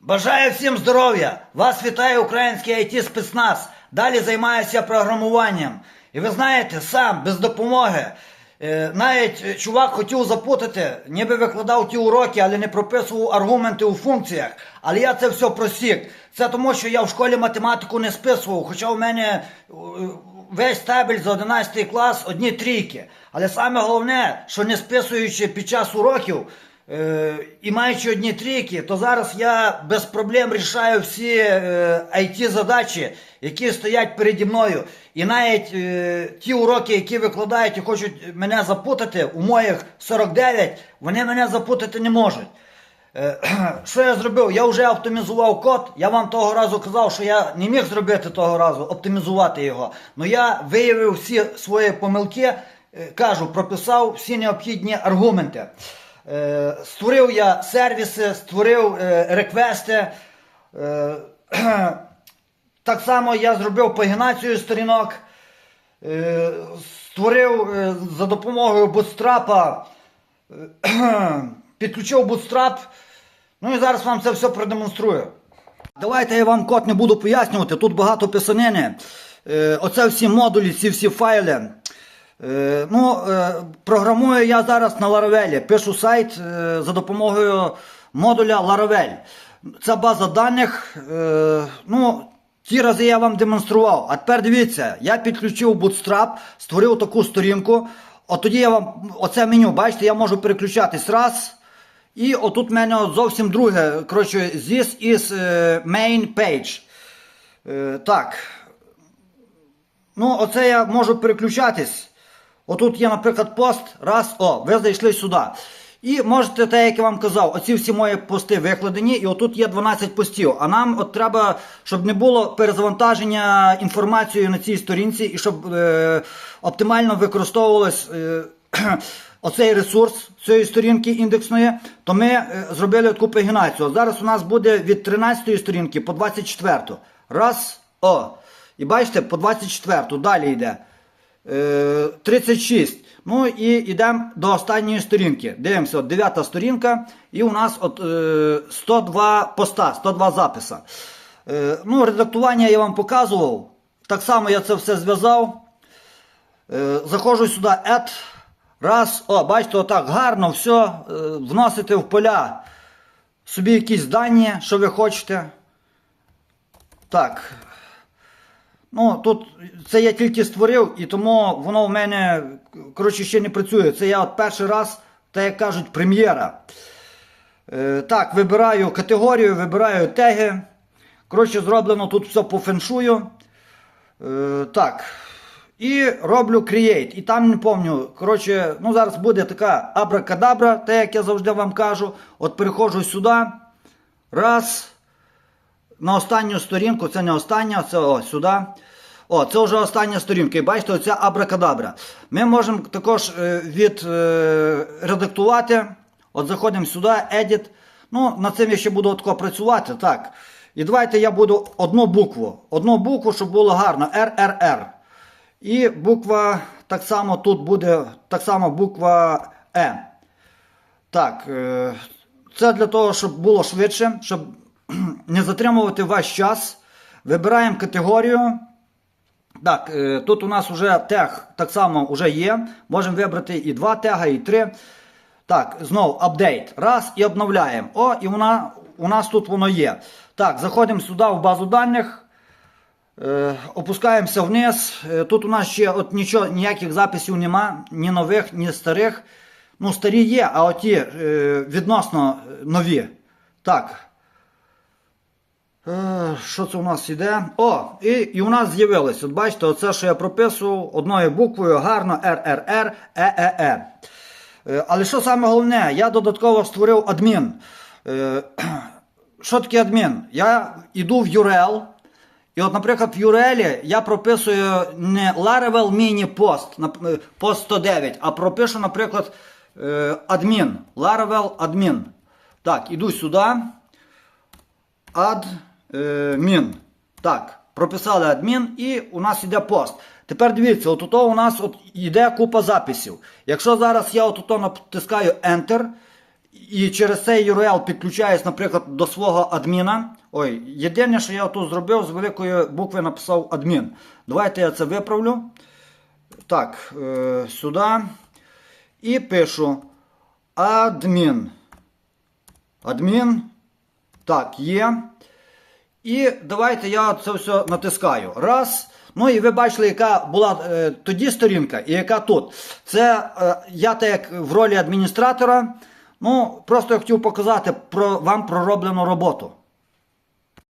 Бажаю всім здоров'я! Вас вітає український IT спецназ. Далі займаюся програмуванням. І ви знаєте, сам без допомоги. Е, Навіть е, чувак хотів запутати, ніби викладав ті уроки, але не прописував аргументи у функціях. Але я це все просік. Це тому, що я в школі математику не списував, хоча в мене е, весь табель за 11 клас одні трійки. Але саме головне, що не списуючи під час уроків, і маючи одні трійки, то зараз я без проблем рішаю всі е, it задачі, які стоять переді мною. І навіть е, ті уроки, які викладають і хочуть мене запутати, у моїх 49, вони мене запутати не можуть. Е, Що я зробив? Я вже оптимізував код. Я вам того разу казав, що я не міг зробити того разу, оптимізувати його. Але я виявив всі свої помилки, е, кажу, прописав всі необхідні аргументи. Е, Створив я сервіси, створив е, реквести. Е, Так само я зробив пагінацію сторінок. Створив за допомогою бутстрапа, підключив бутстрап. Ну і зараз вам це все продемонструю. Давайте я вам код не буду пояснювати, тут багато писанини. Оце всі модулі, ці всі файли. Е, Ну, е, програмую я зараз на Laravel. Пишу сайт е, за допомогою модуля Laravel. Це база даних. е, Ну, ті рази я вам демонстрував. А тепер дивіться, я підключив Bootstrap, створив таку сторінку. От тоді я вам оце меню, бачите, я можу переключатись раз. І отут в мене зовсім друге. Коротше, this is main page. Так. Ну, оце я можу переключатись. Отут є, наприклад, пост. Раз, о, ви зайшли сюди. І можете, те, як я вам казав, оці всі мої пости викладені, і отут є 12 постів. А нам от треба, щоб не було перезавантаження інформацією на цій сторінці, і щоб е, оптимально використовувалось е, оцей ресурс цієї сторінки індексної, то ми е, зробили таку пагінацію. Зараз у нас буде від 13 сторінки по 24. Раз, о. І бачите, по 24 далі йде. Е, 36. Ну і йдемо до останньої сторінки. Дивимося, от 9 сторінка, і у нас от, е, 102 поста, 102 записа. Е, ну, редактування я вам показував. Так само я це все зв'язав. Е, заходжу сюди, add. Раз. О, бачите, отак гарно все. Е, вносите в поля собі якісь дані, що ви хочете. Так. Ну, тут це я тільки створив, і тому воно в мене коротше, ще не працює. Це я от перший раз, так як кажуть, прем'єра. Е, так, вибираю категорію, вибираю теги. Коротше, зроблено тут все по феншую. Е, так. І роблю create. І там не пам'ятаю. Коротше, ну зараз буде така абракадабра, те, як я завжди вам кажу. От переходжу сюди. Раз на останню сторінку, це не остання, це о, сюди. О, це вже остання сторінка. І бачите, оця абракадабра. Ми можемо також е, відредактувати. От заходимо сюди, edit. Ну, над цим я ще буду отако працювати. Так. І давайте я буду одну букву. Одну букву, щоб було гарно. RRR. І буква так само тут буде так само буква Е. Так. е, Це для того, щоб було швидше, щоб не затримувати ваш час. Вибираємо категорію. Так, е, тут у нас вже тег так само вже є. Можемо вибрати і два тега, і три. Так, знову апдейт. Раз і обновляємо. О, і вона, у нас тут воно є. Так, заходимо сюди в базу даних. Е, опускаємося вниз. Е, Тут у нас ще от нічого, ніяких записів нема, ні нових, ні старих. Ну, старі є, а оті е, відносно нові. Так. Е, Що це у нас іде? О, і, і у нас з'явилось. От бачите, оце, що я прописував одною буквою гарно РРР, ЕЕЕ. Е, Але що саме головне, я додатково створив адмін. Е, Що таке адмін? Я йду в URL. І от, наприклад, в URL я прописую не Laravel mini post, е, post 109, а пропишу, наприклад, е, адмін. Laravel адмін. Так, іду сюди. Адмін. Так, прописали адмін і у нас йде пост. Тепер дивіться, от у нас от йде купа записів. Якщо зараз я от натискаю Enter, і через цей URL підключаюсь, наприклад, до свого адміна. Ой, єдине, що я тут зробив, з великої букви написав адмін. Давайте я це виправлю. Так, е, сюди. І пишу адмін. Адмін. Так, є. І давайте я це все натискаю. Раз. Ну і ви бачили, яка була е, тоді сторінка і яка тут. Це е, я так як в ролі адміністратора. Ну, просто я хотів показати про, вам пророблену роботу.